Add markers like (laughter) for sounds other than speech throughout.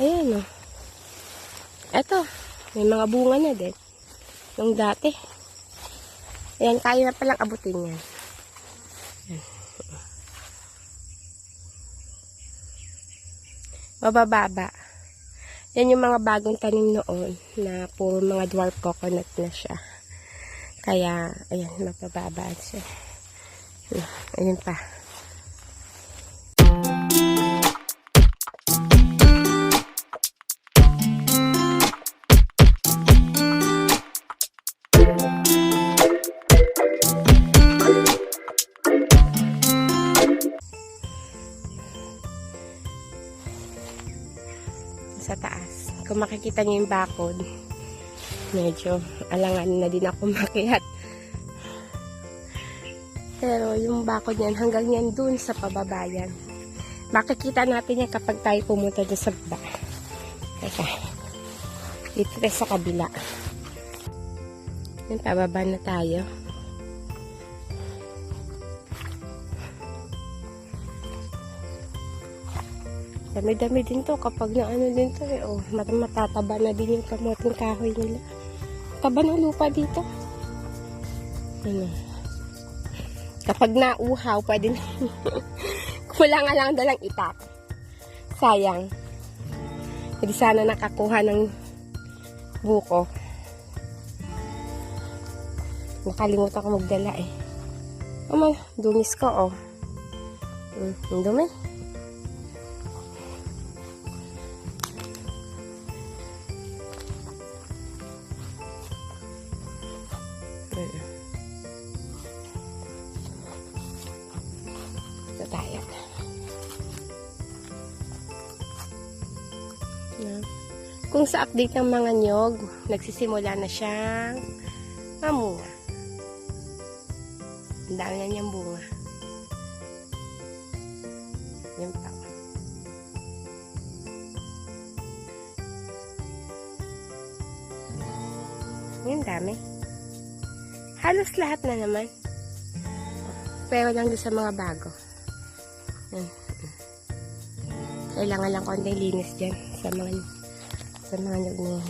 Ayan o. Eto, may mga bunga na din. Nung dati. Ayan, kaya na palang abutin yan. Ayan. Mabababa. Yan yung mga bagong tanim noon na puro mga dwarf coconut na siya. Kaya, ayan, mabababa siya. Ayan pa. Makikita niyo yung bakod, medyo alangan na din ako (laughs) makihat. Pero yung bakod niyan, hanggang yan dun sa pababayan. Makikita natin yan kapag tayo pumunta doon sa baba. Teka. Dito tayo sa kabila. Yan, pababa na tayo. Dami-dami din to kapag na ano din to eh. Oh, mat- matataba na din yung kamuting kahoy nila. Taba ng lupa dito. Ano. Kapag nauhaw, pwede na. (laughs) Kulang nga lang dalang itak. Sayang. Hindi sana nakakuha ng buko. Nakalimutan ko magdala eh. Oh, dumis ko oh. Hmm, dumi. Kung sa update ng mga nyog, nagsisimula na siyang mamunga. Ang dami na niyang bunga. Yan pa. Yan dami. Halos lahat na naman. Pero lang doon sa mga bago. Yan. Kailangan lang konti linis dyan sa mga sa mga nyug na yan.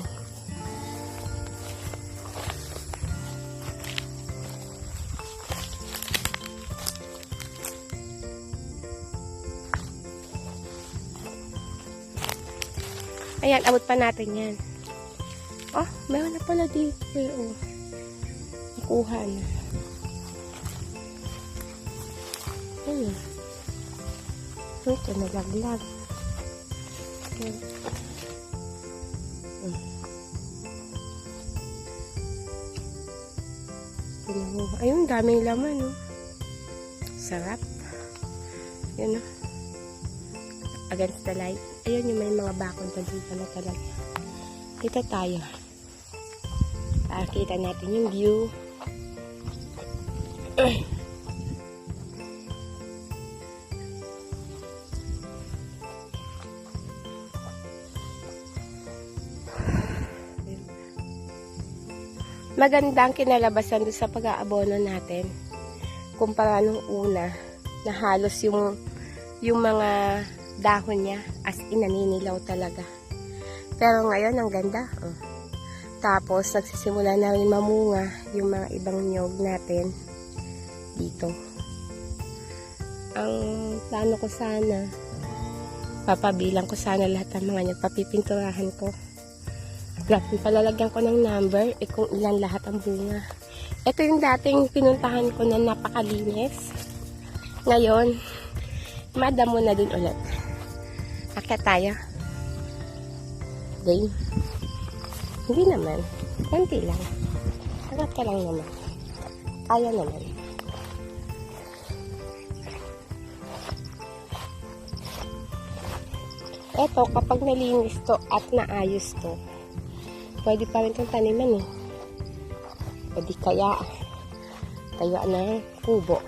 Ayan, abot pa natin yan. Oh, meron na pala dito. eh, Oh. Nakuha na. Ayun. Ito, nalaglag. Ayan. Ayun, daming laman, oh. Sarap. Yun, oh. Against the light. Ayun yung may mga bakod na dito na talaga. Dito tayo. Pakita natin yung view. (clears throat) Maganda ang kinalabasan doon sa pag-aabono natin. Kumpara nung una, na halos yung yung mga dahon niya as inaninilaw talaga. Pero ngayon, ang ganda. Oh. Tapos, nagsisimula na rin mamunga yung mga ibang nyog natin dito. Ang plano ko sana, papabilang ko sana lahat ng mga nyog, papipinturahan ko. Grabe, palalagyan ko ng number, eh kung ilan lahat ang bunga. Ito yung dating pinuntahan ko na napakalinis. Ngayon, madamo na din ulit. Akit tayo. Game. Hindi naman. Konti lang. Akit ka lang naman. Kaya naman. Eto, kapag nalinis to at naayos to, pwede pa rin itong taniman eh. Pwede kaya, kaya na kubo.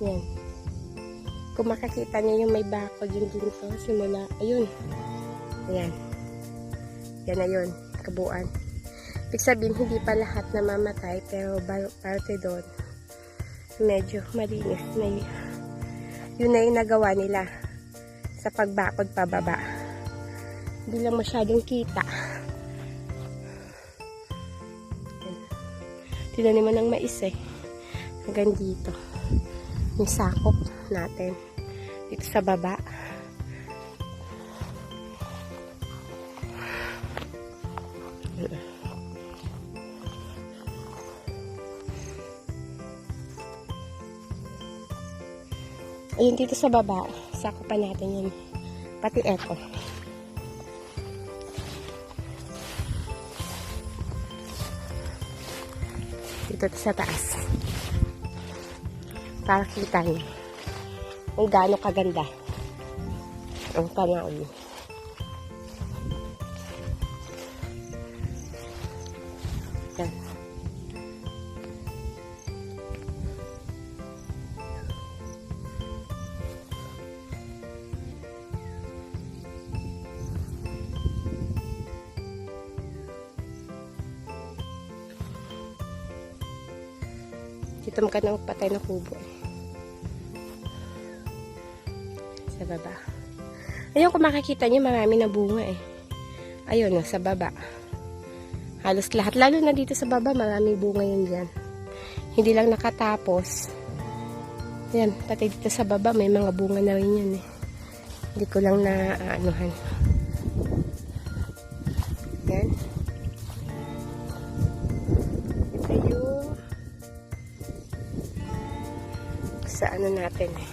Yan. Kung makakita niyo yung may bakod yung dito, simula, ayun. Ayan. Yan na yun, kabuuan. Ibig sabihin, hindi pa lahat namamatay, pero parte doon, medyo malinis na y- yun na yung nagawa nila sa pagbakod pababa. Hindi lang masyadong kita. Tinanim mo ng mais eh. Hanggang dito. Yung sakop natin. Dito sa baba. Ayun dito sa baba, sakupan natin yun. Pati eto. Dito sa taas. Para kita niyo kung gaano kaganda ang panahon. Yan. Dito ka na magpatay na kubo. Sa baba. Ayun, kung makikita nyo, marami na bunga eh. Ayun, no, sa baba. Halos lahat. Lalo na dito sa baba, maraming bunga yun dyan. Hindi lang nakatapos. Yan, pati dito sa baba, may mga bunga na rin yun eh. Hindi ko lang na aanuhan. Yan. Ano natin eh.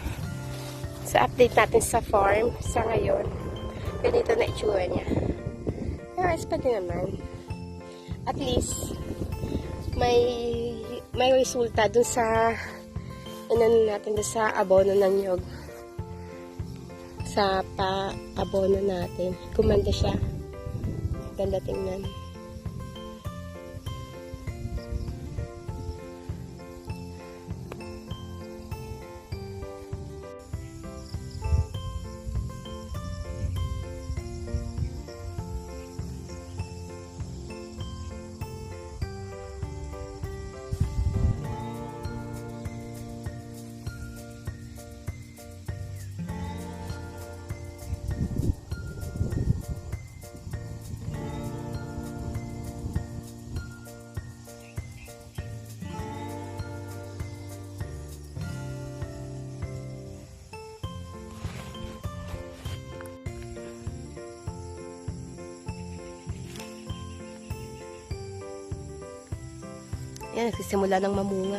Sa update natin sa farm sa ngayon. Ganito na itsura niya. Pero ayos pa din naman. At least, may may resulta dun sa inano natin dun sa abono ng nyog. Sa pa-abono natin. Kumanda siya. Ganda tingnan. Yan, nagsisimula ng mamunga.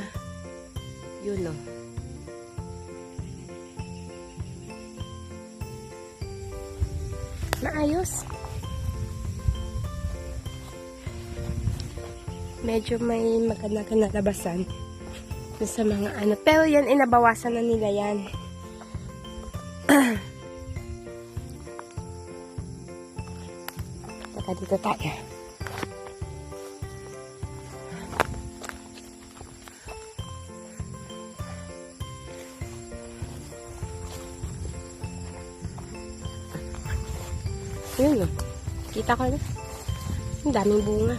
Yun, no. Maayos. Medyo may maganda na labasan dun sa mga ano. Pero yan, inabawasan na nila yan. (clears throat) Taka dito tayo. Kita ko na. Ang daming bunga.